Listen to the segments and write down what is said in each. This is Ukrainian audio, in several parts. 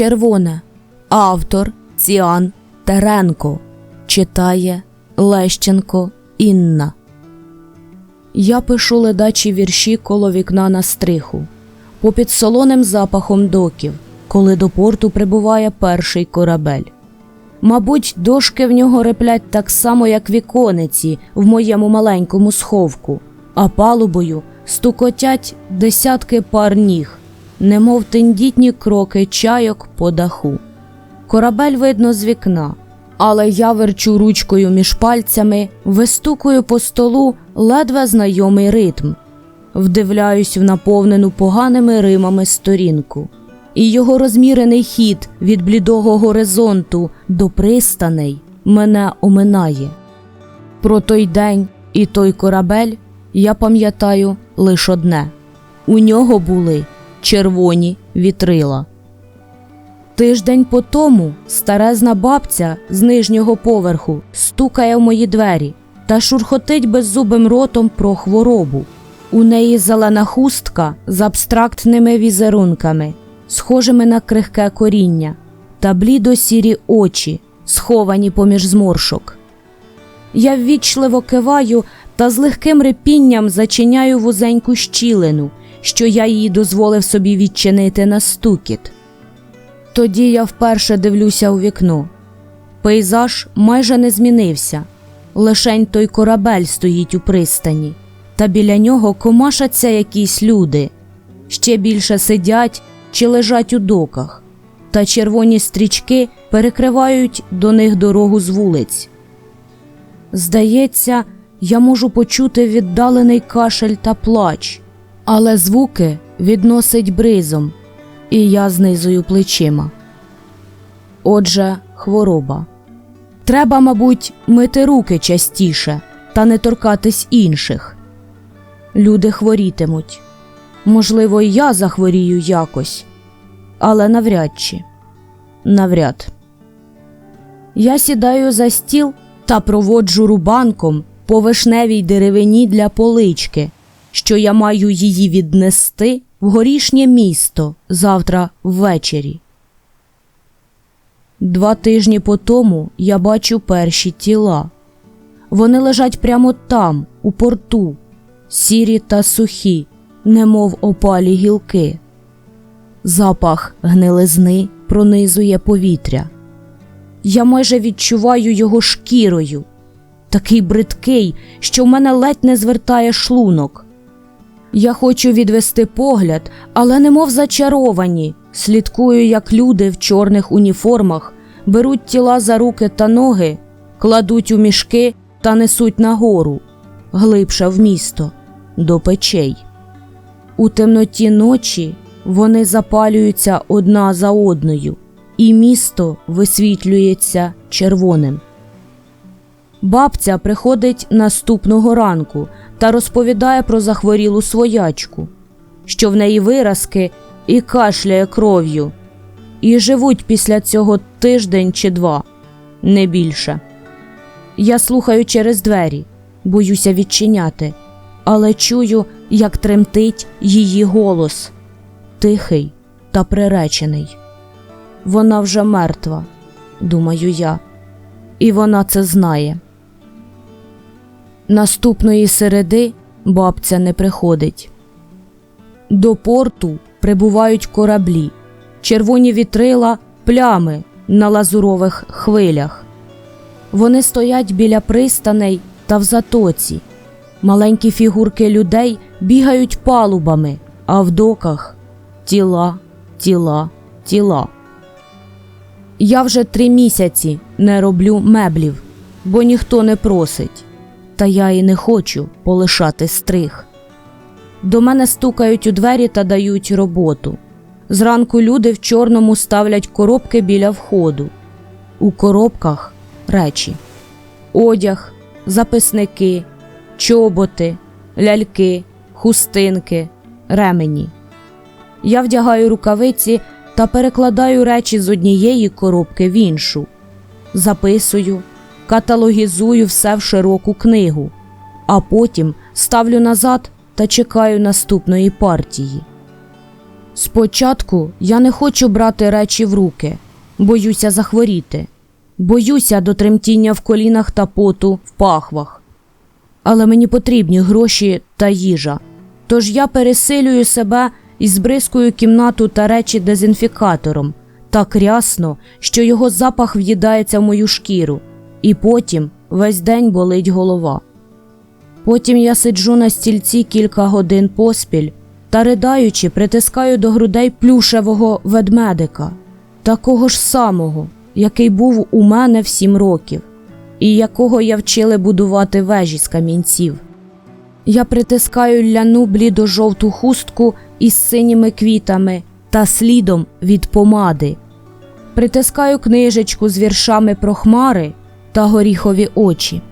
Червоне. Автор Ціан Теренко. Читає Лещенко Інна. Я пишу ледачі вірші коло вікна на стриху, попід солоним запахом доків, коли до порту прибуває перший корабель. Мабуть, дошки в нього реплять так само, як вікониці в моєму маленькому сховку, а палубою стукотять десятки пар ніг, немов тендітні кроки чайок по даху. Корабель видно з вікна, але я верчу ручкою між пальцями, вистукую по столу ледве знайомий ритм, вдивляюсь в наповнену поганими римами сторінку, і його розмірений хід від блідого горизонту до пристаней мене оминає. Про той день і той корабель я пам'ятаю лише одне у нього були червоні вітрила. Тиждень по тому старезна бабця з нижнього поверху стукає в мої двері та шурхотить беззубим ротом про хворобу. У неї зелена хустка з абстрактними візерунками, схожими на крихке коріння, та блідо-сірі очі, сховані поміж зморшок. Я ввічливо киваю та з легким репінням зачиняю вузеньку щілину, що я їй дозволив собі відчинити на стукіт. Тоді я вперше дивлюся у вікно. Пейзаж майже не змінився. Лишень той корабель стоїть у пристані, та біля нього комашаться якісь люди, ще більше сидять чи лежать у доках, та червоні стрічки перекривають до них дорогу з вулиць. Здається, я можу почути віддалений кашель та плач, але звуки відносить бризом, і я знизую плечима. Отже, хвороба. Треба, мабуть, мити руки частіше та не торкатись інших. Люди хворітимуть. Можливо, і я захворію якось, але навряд чи. Навряд. Я сідаю за стіл та проводжу рубанком по вишневій деревині для полички, що я маю її віднести в горішнє місто завтра ввечері. Два тижні по тому я бачу перші тіла. Вони лежать прямо там, у порту, сірі та сухі, немов опалі гілки. Запах гнилизни пронизує повітря. Я майже відчуваю його шкірою, такий бридкий, що в мене ледь не звертає шлунок. Я хочу відвести погляд, але немов зачаровані, слідкую, як люди в чорних уніформах беруть тіла за руки та ноги, кладуть у мішки та несуть нагору, глибше в місто, до печей. У темноті ночі вони запалюються одна за одною, і місто висвітлюється червоним. Бабця приходить наступного ранку та розповідає про захворілу своячку, що в неї виразки і кашляє кров'ю, і живуть після цього тиждень чи два, не більше. Я слухаю через двері, боюся відчиняти, але чую, як тремтить її голос тихий та приречений. Вона вже мертва, думаю я, і вона це знає. Наступної середи бабця не приходить. До порту прибувають кораблі, червоні вітрила, плями на лазурових хвилях. Вони стоять біля пристаней та в затоці. Маленькі фігурки людей бігають палубами, а в доках тіла, тіла, тіла. Я вже три місяці не роблю меблів, бо ніхто не просить та я і не хочу полишати стриг. До мене стукають у двері та дають роботу. Зранку люди в чорному ставлять коробки біля входу. У коробках речі, одяг, записники, чоботи, ляльки, хустинки, ремені. Я вдягаю рукавиці та перекладаю речі з однієї коробки в іншу, записую, каталогізую все в широку книгу, а потім ставлю назад та чекаю наступної партії. Спочатку я не хочу брати речі в руки, боюся захворіти, боюся до тремтіння в колінах та поту в пахвах. Але мені потрібні гроші та їжа. Тож я пересилюю себе і збризкую кімнату та речі дезінфікатором так рясно, що його запах в'їдається в мою шкіру, і потім весь день болить голова. Потім я сиджу на стільці кілька годин поспіль та, ридаючи, притискаю до грудей плюшевого ведмедика, такого ж самого, який був у мене в сім років, і якого я вчили будувати вежі з камінців. Я притискаю ляну блідо-жовту хустку із синіми квітами та слідом від помади. Притискаю книжечку з віршами про хмари та горіхові очі.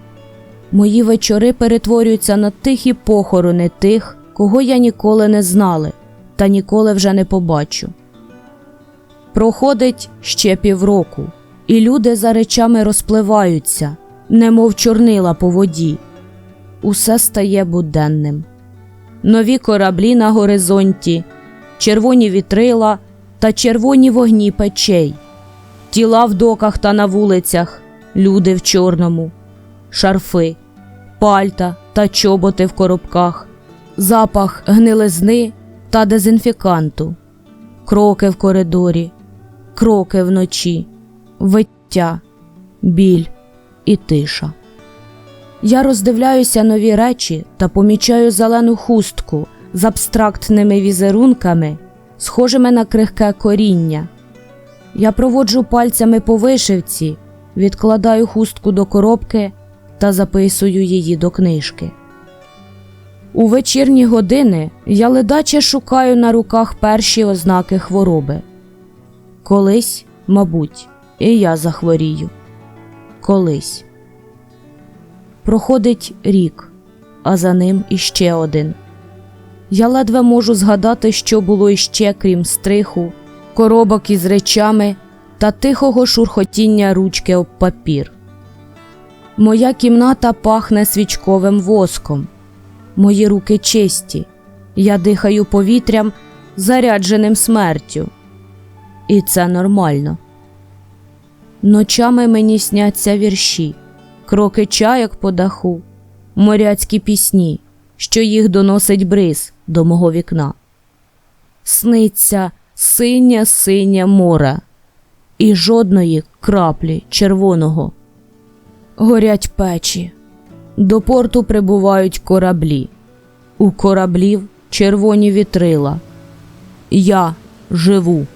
Мої вечори перетворюються на тихі похорони тих, кого я ніколи не знали та ніколи вже не побачу. Проходить ще півроку, і люди за речами розпливаються, немов чорнила по воді. Усе стає буденним. Нові кораблі на горизонті, червоні вітрила та червоні вогні печей, тіла в доках та на вулицях, люди в чорному, шарфи, пальта та чоботи в коробках, запах гнилизни та дезінфіканту, кроки в коридорі, кроки вночі, виття, біль і тиша. Я роздивляюся нові речі та помічаю зелену хустку з абстрактними візерунками, схожими на крихке коріння. Я проводжу пальцями по вишивці, відкладаю хустку до коробки та записую її до книжки. У вечірні години я ледаче шукаю на руках перші ознаки хвороби. Колись, мабуть, і я захворію. Колись. Проходить рік, а за ним іще один. Я ледве можу згадати, що було іще, крім стриху, коробок із речами та тихого шурхотіння ручки об папір. Моя кімната пахне свічковим воском. Мої руки чисті, я дихаю повітрям, зарядженим смертю. І це нормально. Ночами мені сняться вірші, кроки чаяк по даху, моряцькі пісні, що їх доносить бриз до мого вікна. Сниться синє синє море і жодної краплі червоного. Горять печі, до порту прибувають кораблі, у кораблів червоні вітрила. Я живу.